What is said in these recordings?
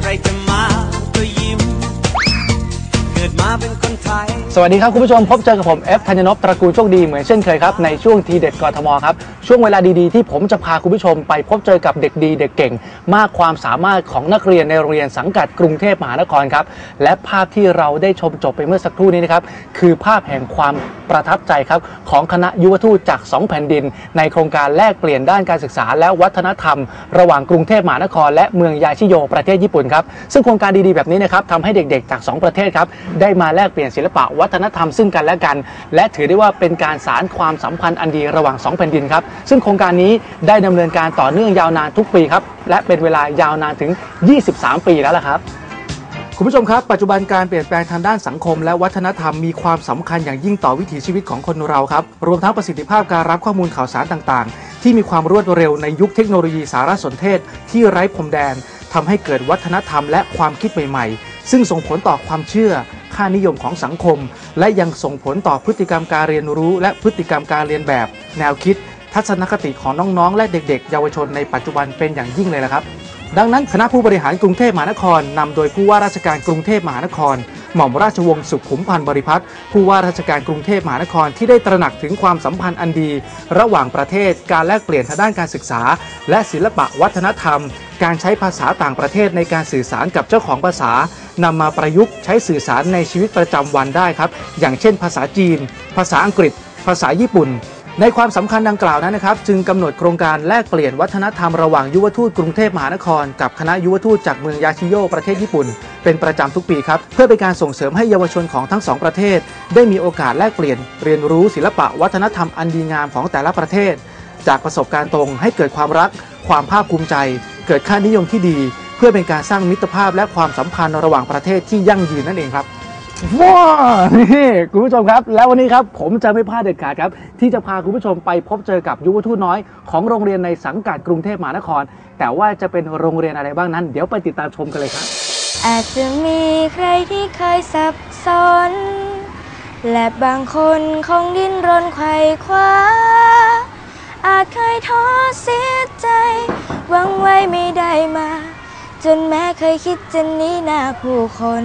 ใครจะมาก็ยิ้มเกิ ดมาเป็นคนไทย สวัสดีครับคุณผู้ชมพบเจอกับผมเอฟธัญนพตระกูลโชคดีเหมือนเช่นเคยครับในช่วงทีเด็ดกทมครับช่วงเวลาดีๆที่ผมจะพาคุณผู้ชมไปพบเจอกับเด็กดีเด็กเก่ง มากความสามารถของนักเรียนในโรงเรียนสังกัดกรุงเทพมหานครครับและภาพที่เราได้ชมจบไปเมื่อสักครู่นี้นะครับคือภาพแห่งความประทับใจครับของคณะยุวทูตจาก 2 แผ่นดิน ในโครงการแลกเปลี่ยนด้านการศึกษา และวัฒนธรรม ระหว่างกรุงเทพมหานคร และเมืองยาชิโยประเทศญี่ปุ่นครับซึ่งโครงการดีๆแบบนี้นะครับทำให้เด็กๆจาก 2 ประเทศครับได้มาแลกเปลี่ยนศิลปะวัฒนธรรมซึ่งกันและกัน และถือได้ว่าเป็นการสารความสัมพันธ์อันดีระหว่าง2แผ่นดินครับ ซึ่งโครงการนี้ได้ดำเนินการต่อเนื่องยาวนานทุกปีครับ และเป็นเวลายาวนานถึง 23 ปีแล้วล่ะครับคุณผู้ชมครับ ปัจจุบันการเปลี่ยนแปลงทางด้านสังคม และวัฒนธรรมมีความสำคัญอย่างยิ่งต่อวิถีชีวิตของคนเราครับ รวมทั้งประสิทธิภาพการรับข้อมูลข่าวสารต่างๆ ที่มีความรวดเร็วในยุคเทคโนโลยีสารสนเทศ ที่ไร้พรมแดนทำให้เกิดวัฒนธรรมและความคิดใหม่ๆ ซึ่งส่งผลต่อความเชื่อค่านิยมของสังคม และยังส่งผลต่อพฤติกรรมการเรียนรู้ และพฤติกรรมการเรียนแบบ แนวคิด ทัศนคติของน้องๆ และเด็ก ๆ เยาวชนในปัจจุบันเป็นอย่างยิ่งเลยนะครับ ดังนั้นคณะผู้บริหารกรุงเทพมหานครนำโดยผู้ว่าราชการกรุงเทพมหานคร หม่อมราชวงศ์สุขุมพันธ์บริพัตรผู้ว่าราชการกรุงเทพมหานครที่ได้ตระหนักถึงความสัมพันธ์อันดี ระหว่างประเทศการแลกเปลี่ยนทางด้านการศึกษา และศิลปะวัฒนธรรม การใช้ภาษาต่างประเทศในการสื่อสารกับเจ้าของภาษานำมาประยุกต์ใช้สื่อสารในชีวิตประจำวันได้ครับ อย่างเช่น ภาษาจีน ภาษาอังกฤษ ภาษาญี่ปุ่น ในความสำคัญดังกล่าวนั้นนะครับจึงกำหนดโครงการแลกเปลี่ยนวัฒนธรรมระหว่างยุวทูตกรุงเทพมหานคร กับคณะยุวทูตจากเมืองยาชิโยประเทศญี่ปุ่น เป็นประจำทุกปีครับ เพื่อเป็นการส่งเสริมให้เยาวชนของทั้งสองประเทศ ได้มีโอกาสแลกเปลี่ยนเรียนรู้ศิลปะวัฒนธรรมอันดีงามของแต่ละประเทศ จากประสบการณ์ตรงให้เกิดความรัก ความภาคภูมิใจ เกิดค่านิยมที่ดี เพื่อเป็นการสร้างมิตรภาพและความสัมพันธ์ระหว่างประเทศที่ยั่งยืนนั่นเองครับ ว้านี่คุณผู้ชมครับ แล้ววันนี้ครับผมจะไม่พลาดเด็ดขาดครับ ที่จะพาคุณผู้ชมไปพบเจอกับยุวทูตน้อยของโรงเรียนในสังกัดกรุงเทพมหานคร แต่ว่าจะเป็นโรงเรียนอะไรบ้างนั้น เดี๋ยวไปติดตามชมกันเลยครับ อาจจะมีใครที่เคยสับสน และบางคนคงดิ้นรนไขว่คว้า อาจเคยท้อเสียใจหวังไว้ไม่ได้มา จนแม้เคยคิดจะหนีหน้าผู้คน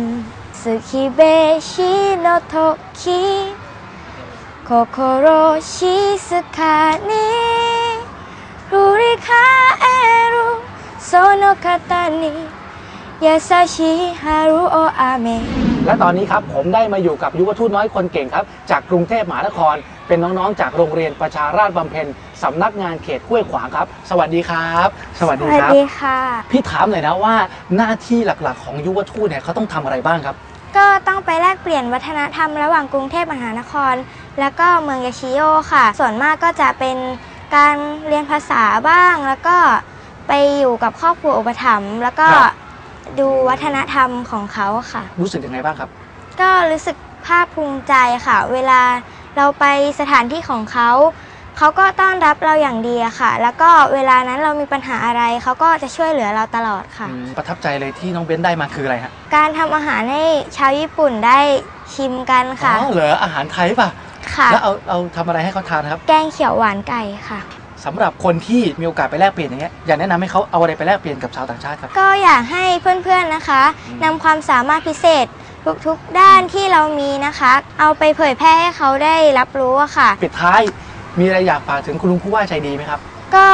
สึคิเบชิโนโทคิโคโคโรชิสคานิรูริคาเอรุโซโนคาตานิยาซาชิฮารุโออาเมะและตอนนี้ครับผมได้มาอยู่กับยุวทูตน้อยคนเก่งครับ จากกรุงเทพมหานคร เป็นน้องๆ จากโรงเรียนประชาราชบำเพ็ญสำนักงานเขตห้วยขวางครับ สวัสดีครับ สวัสสดีวัสครับดีค่ะ พี่ถามหน่อยนะว่าหน้าที่หลักๆ ของยุวทูตเนี่ยเขาต้องทำอะไรบ้างครับ ก็ต้องไปแลกเปลี่ยนวัฒนธรรมระหว่างกรุงเทพมหานคร แล้วก็เมืองยาชิโยค่ะ ส่วนมากก็จะเป็นการเรียนภาษาบ้าง แล้วก็ไปอยู่กับครอบครัวอุปถัมภ์แล้วก็ครับ ดูวัฒนธรรมของเขาค่ะ รู้สึกยังไงบ้างครับ ก็รู้สึกภาคภูมิใจค่ะ เวลาเราไปสถานที่ของเขา เขาก็ต้อนรับเราอย่างดีอะค่ะ แล้วก็เวลานั้นเรามีปัญหาอะไรเขาก็จะช่วยเหลือเราตลอดค่ะ อืมประทับใจเลยที่น้องเบ้นได้มาคืออะไรฮะการทำอาหารให้ชาวญี่ปุ่นได้ชิมกันค่ะอ๋อเหรออาหารไทยป่ะ ค่ะ แล้วเอาเอาทำอะไรให้เขาทานครับแกงเขียวหวานไก่ค่ะ สำหรับคนที่มีโอกาสไปแลกเปลี่ยนอย่างเงี้ยอยากแนะนำให้เขาเอาอะไรไปแลกเปลี่ยนกับชาวต่างชาติครับ ก็อยากให้เพื่อนๆนะคะอืม นำความสามารถพิเศษทุกๆด้านที่เรามีนะคะ เอาไปเผยแพร่ให้เขาได้รับรู้อะค่ะ ปิดท้าย มีอะไรอยากฝากถึงคุณลุงผู้ว่าใจดีไหมครับ ก็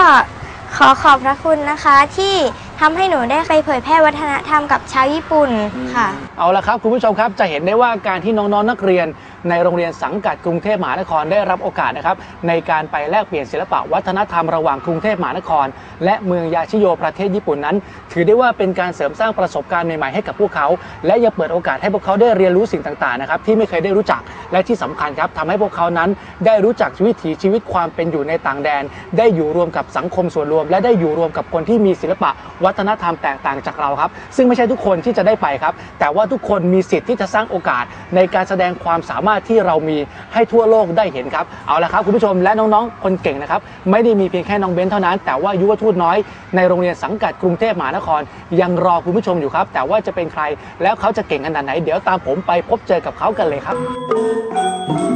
ขอขอบพระคุณนะคะที่ทำให้หนูได้ไปเผยแพร่วัฒนธรรมกับชาวญี่ปุ่นค่ะ เอาละครับคุณผู้ชมครับจะเห็นได้ว่าการที่น้องๆนักเรียน ในโรงเรียนสังกัดกรุงเทพมหานครได้รับโอกาสนะครับในการไปแลกเปลี่ยนศิลปะวัฒนธรรมระหว่างกรุงเทพมหานคร และเมืองยาชิโยประเทศญี่ปุ่นนั้น ถือได้ว่าเป็นการเสริมสร้างประสบการณ์ใหม่ๆให้กับพวกเขา และยังเปิดโอกาสให้พวกเขาได้เรียนรู้สิ่งต่างๆนะครับที่ไม่เคยได้รู้จักและที่สำคัญครับทำให้พวกเขานั้นได้รู้จักวิถีชีวิตความเป็นอยู่ในต่างแดน ได้อยู่รวมกับสังคมส่วนรวม และได้อยู่รวมกับคนที่มีศิลปะวัฒนธรรมแตกต่างจากเราครับ ซึ่งไม่ใช่ทุกคนที่จะได้ไปครับ แต่ว่าทุกคนมีสิทธิ์ที่จะสร้างโอกาสในการแสดงความสามารถที่เรามีให้ทั่วโลกได้เห็นครับเอาละครับคุณผู้ชมและน้องๆ คนเก่งนะครับไม่ได้มีเพียงแค่น้องเบนเท่านั้น แต่ว่ายุวทูตน้อยในโรงเรียนสังกัดกรุงเทพมหานคร ยังรอคุณผู้ชมอยู่ครับ แต่ว่าจะเป็นใครแล้วเขาจะเก่งขนาดไหน เดี๋ยวตามผมไปพบเจอกับเขากันเลยครับ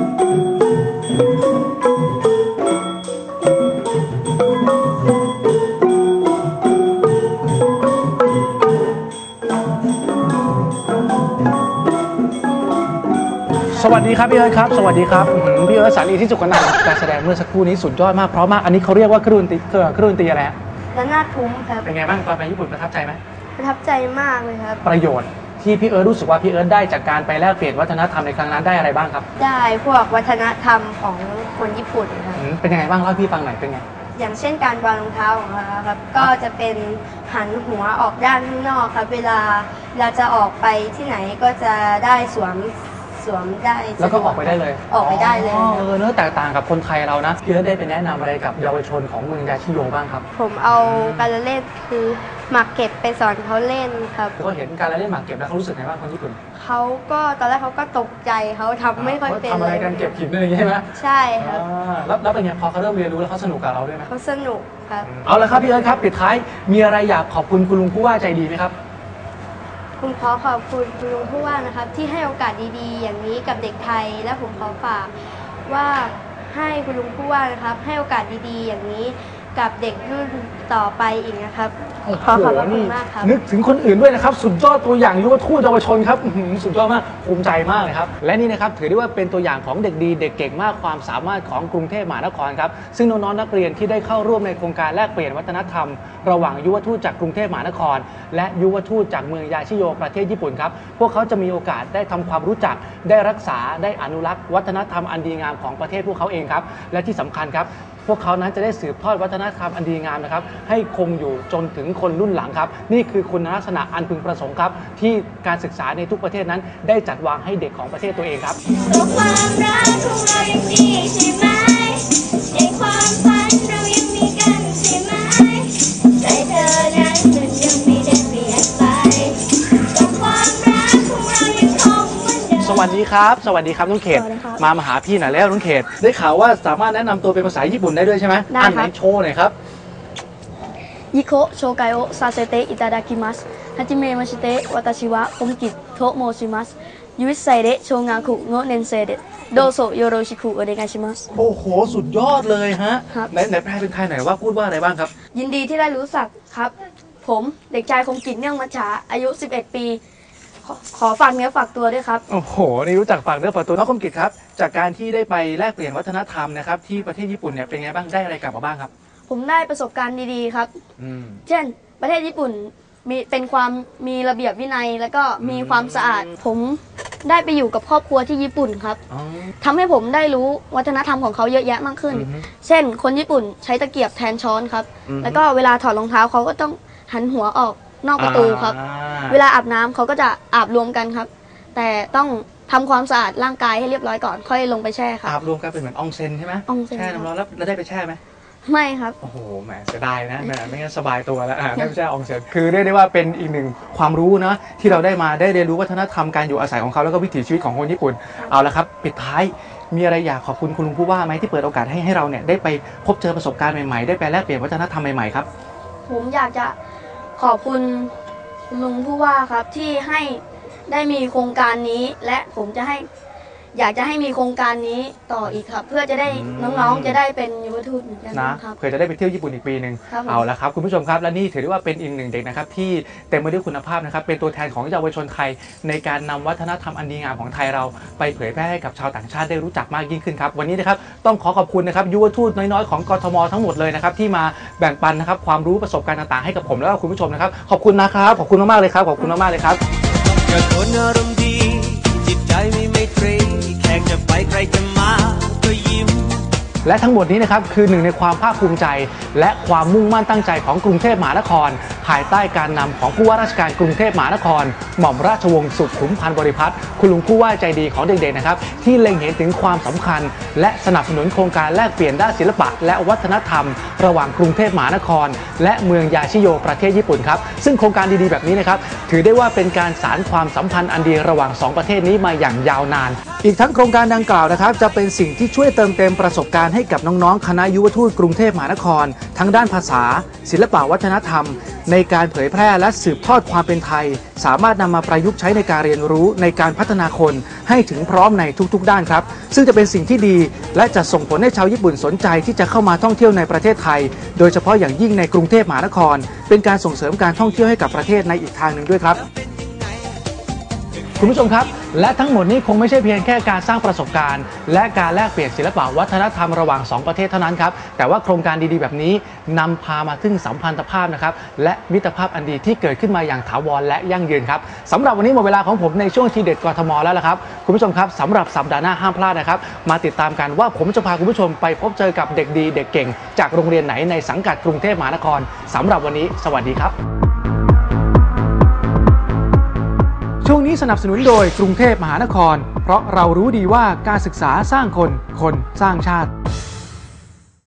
วัสดีครับพี่เอิร์ธครับ สวัสดีครับอื้อหือพี่เอิร์ธสาลีที่สุขนันท์การแสดงเมื่อสักครู่นี้สุดยอดมากเพราะมากอันนี้เขาเรียกว่าเครื่องดนตรีเครื่องเครื่องดนตรีอะไรฮะและหน้าทุ้มครับ เป็นไงบ้างตอนไปญี่ปุ่นประทับใจไหมประทับใจมากเลยครับ ประโยชน์ที่พี่เอิร์ธรู้สึกว่าพี่เอิร์ธได้จากการไปแลกเปลี่ยนวัฒนธรรมในครั้งนั้นได้อะไรบ้างครับได้พวกวัฒนธรรมของคนญี่ปุ่นครับ อืมเป็นยังไงบ้างเล่าให้พี่ฟังหน่อยเป็นไง อย่างเช่นการวางรองเท้าของเราครับ ก็จะเป็นหันหัวออกด้านข้างนอกครับ เวลาเราจะออกไปที่ไหนก็จะได้สวม สวมได้แล้วก็ออกไปได้เลยออกไปได้เลยอ๋อเออเนื้อะแตกต่างกับคนไทยเรานะพี่เอิร์ธได้ไปแนะนำอะไรกับเยาวชนของเมืองยาชิโยบ้างครับ ผมเอาการละเล่นคือหมากเก็บไปสอนเขาเล่นครับก็เห็นการเล่นหมากเก็บแล้วเขารู้สึกไงบ้างคนญี่ปุ่นเขาก็ตอนแรกเขาก็ตกใจเขาทำไม่ค่อยเป็นทำอะไรกันเก็บหินอะไรอย่างเงี้ยใช่ไหมใช่ครับอ่าแล้วแล้วเป็นไงพอเขาเริ่มเรียนรู้แล้วเขาสนุกกับเราด้วยไหมเขาสนุกครับ เอาละครับพี่เอิร์ธครับปิดท้ายมีอะไรอยากขอบคุณคุณลุงผู้ว่าใจดีไหมครับ ผมขอขอบคุณคุณลุงผู้ว่านะครับ ที่ให้โอกาสดีๆ อย่างนี้กับเด็กไทย และผมขอฝากว่าให้คุณลุงผู้ว่านะครับ ให้โอกาสดีๆ อย่างนี้ กับเด็กรุ่นต่อไปอีกนะครับ ขอขอบพระคุณมากครับ นึกถึงคนอื่นด้วยนะครับ สุดยอดตัวอย่างยุวทูตเยาวชนครับอื้อหือสุดยอดมากภูมิใจมากเลยครับ และนี่นะครับถือได้ว่าเป็นตัวอย่างของเด็กดี เด็กเก่งมากความสามารถของกรุงเทพมหานครครับ ซึ่งน้องๆนักเรียนที่ได้เข้าร่วมในโครงการแลกเปลี่ยนวัฒนธรรม ระหว่างยุวทูตจากกรุงเทพมหานคร และยุวทูตจากเมืองยาชิโยประเทศญี่ปุ่นครับพวกเขาจะมีโอกาสได้ทำความรู้จักได้รักษาได้อนุรักษ์ วัฒนธรรมอันดีงามของประเทศพวกเขาเองครับและที่สำคัญครับ พวกเขานั้นจะได้สืบทอดวัฒนธรรมอันดีงามนะครับ ให้คงอยู่จนถึงคนรุ่นหลังครับ นี่คือคุณลักษณะอันพึงประสงค์ครับ ที่การศึกษาในทุกประเทศนั้น ได้จัดวางให้เด็กของประเทศตัวเองครับเพราะความรักของเรายังดีใช่ไหมในความฝันเรายัง ดีครับ สวัสดีครับน้องเขตมามาหาพี่หน่อยแล้วน้องเขต ได้ข่าวว่าสามารถแนะนำตัวเป็นภาษาญี่ปุ่นได้ด้วยใช่ไหมได้ครับ อัไหนโชว์หน่อยครับ ยิโคโชไกโอซาเซเตะอิตาดากิมัสฮาจิเมมาชิเตะวาตาชิวะคงกิโทโมชิมัสยูวิสไซเดะโชงาคุโงเนนเซเดะโดโซโยโรชิคุเอเดกาชิมัส โอ้โห สุดยอดเลยฮะคไหนแปลเป็นไทยไหนว่าพูดว่าอะไรบ้างครับ ยินดีที่ได้รู้สักครับ ผมเด็กชายคงกิจเนื่องมัจฉาอายุ 11 ปี ขอขอฝากเนื้อฝากตัวด้วยครับ โอ้โห นี่รู้จักฝากเนื้อฝากตัวน้องคมกิจครับ จากการที่ได้ไปแลกเปลี่ยนวัฒนธรรมนะครับที่ประเทศญี่ปุ่นเนี่ยเป็นไงบ้าง ได้อะไรกลับมาบ้างครับ ผมได้ประสบการณ์ดีๆครับ อืม เช่น ประเทศญี่ปุ่นมีเป็นความมีระเบียบวินัย แล้วก็มีความสะอาด ผมได้ไปอยู่กับครอบครัวที่ญี่ปุ่นครับอ๋อ ทำให้ผมได้รู้วัฒนธรรมของเขาเยอะแยะมากขึ้น อือฮึเช่น คนญี่ปุ่นใช้ตะเกียบแทนช้อนครับ อือฮึ แล้วก็เวลาถอดรองเท้าเขาก็ต้องหันหัวออกนอกประตูครับ อ่า เวลาอาบน้ำเขาก็จะอาบรวมกันครับ แต่ต้องทำความสะอาดร่างกายให้เรียบร้อยก่อนค่อยลงไปแช่ครับอาบรวมกันเป็นเหมือนอองเซ็นใช่ไหมอองเซ็นแช่น้ำร้อนแล้วแล้วได้ไปแช่ไหมไม่ครับ โอ้โห แหมเสียดายนะแหมไม่งั้นสบายตัวแล้วอ่าได้ไปแช่อองเซ็นคือเรียกได้ว่าเป็นอีกหนึ่งความรู้นะที่เราได้มาได้เรียนรู้วัฒนธรรมการอยู่อาศัยของเขาแล้วก็วิถีชีวิตของคนญี่ปุ่น เอาละครับ ปิดท้ายมีอะไรอยากขอบคุณคุณลุงผู้ว่าไหมที่เปิดโอกาสให้ให้เราเนี่ยได้ไปพบเจอประสบการณ์ใหม่ๆ ได้ไปแลกเปลี่ยนวัฒนธรรมใหม่ๆครับ ผมอยากจะขอบคุณ ลุงผู้ว่าครับที่ให้ได้มีโครงการนี้ และผมจะให้ อยากจะให้มีโครงการนี้ต่ออีกครับ เพื่อจะได้อืมน้องๆจะได้เป็นยุวทูตเหมือนกันนะครับ เผื่อจะได้ไปเที่ยวญี่ปุ่นอีกปีหนึ่งครับผม เอาละครับคุณผู้ชมครับและนี่ถือได้ว่าเป็นอีกหนึ่งเด็กนะครับที่เต็มไปด้วยคุณภาพนะครับเป็นตัวแทนของเยาวชนไทย ในการนำวัฒนธรรมอันดีงามของไทยเราไปเผยแพร่ให้กับชาวต่างชาติได้รู้จักมากยิ่งขึ้นครับวันนี้นะครับต้องขอขอบคุณนะครับยุวทูตน้อยๆของกทมทั้งหมดเลยนะครับที่มาแบ่งปันนะครับความรู้ประสบการณ์ต่างๆให้กับผมแล้วก็คุณผู้ชมนะครับขอบคุณนะครับขอบคุณมากๆเลยครับขอบคุณมากๆเลยครับเกิดคนอารมณ์ดีจิต ใจไม่ไม่ตรี แขกจะไปใครจะมา ก็ยิ้ม และทั้งหมดนี้นะครับคือหนึ่งในความภาคภูมิใจ และความมุ่งมั่นตั้งใจของกรุงเทพมหานคร ภายใต้การนำของผู้ว่าราชการกรุงเทพมหานคร หม่อมราชวงศ์สุขุมพันธ์บริพัตรคุณลุงผู้ว่าใจดีของเด็กๆนะครับที่เล็งเห็นถึงความสำคัญ และสนับสนุนโครงการแลกเปลี่ยนด้านศิลปะ และวัฒนธรรม ระหว่างกรุงเทพมหานคร และเมืองยาชิโยประเทศญี่ปุ่นครับซึ่งโครงการดีๆแบบนี้นะครับถือได้ว่าเป็นการสารความสัมพันธ์อันดีระหว่างสองประเทศนี้มาอย่างยาวนาน อีกทั้งโครงการดังกล่าวนะครับจะเป็นสิ่งที่ช่วยเติมเต็มประสบการณ์ให้กับน้องๆ คณะยุวทูตกรุงเทพมหานคร ทั้งด้านภาษา ศิลปวัฒนธรรม ในการเผยแพร่และสืบทอดความเป็นไทย สามารถนำมาประยุกต์ใช้ในการเรียนรู้ในการพัฒนาคนให้ถึงพร้อมในทุกๆ ด้านครับ ซึ่งจะเป็นสิ่งที่ดี และจะส่งผลให้ชาวญี่ปุ่นสนใจที่จะเข้ามาท่องเที่ยวในประเทศไทย โดยเฉพาะอย่างยิ่งในกรุงเทพมหานคร เป็นการส่งเสริมการท่องเที่ยวให้กับประเทศในอีกทางหนึ่งด้วยครับ คุณผู้ชมครับ และทั้งหมดนี้คงไม่ใช่เพียงแค่การสร้างประสบการณ์ และการแลกเปลี่ยนศิลปะวัฒนธรรมระหว่าง 2 ประเทศเท่านั้นครับ แต่ว่าโครงการดีๆ แบบนี้นำพามาถึงสัมพันธภาพนะครับ และมิตรภาพอันดีที่เกิดขึ้นมาอย่างถาวรและยั่งยืนครับสำหรับวันนี้หมดเวลาของผมในช่วงทีเด็ดกทมแล้วละครับ คุณผู้ชมครับสำหรับสัปดาห์หน้าห้ามพลาดนะครับ มาติดตามกันว่าผมจะพาคุณผู้ชมไปพบเจอกับเด็กดี เด็กเก่ง จากโรงเรียนไหนในสังกัดกรุงเทพมหานครสำหรับวันนี้ สวัสดีครับ ช่วงนี้สนับสนุนโดยกรุงเทพมหานคร เพราะเรารู้ดีว่าการศึกษาสร้างคน คนสร้างชาติ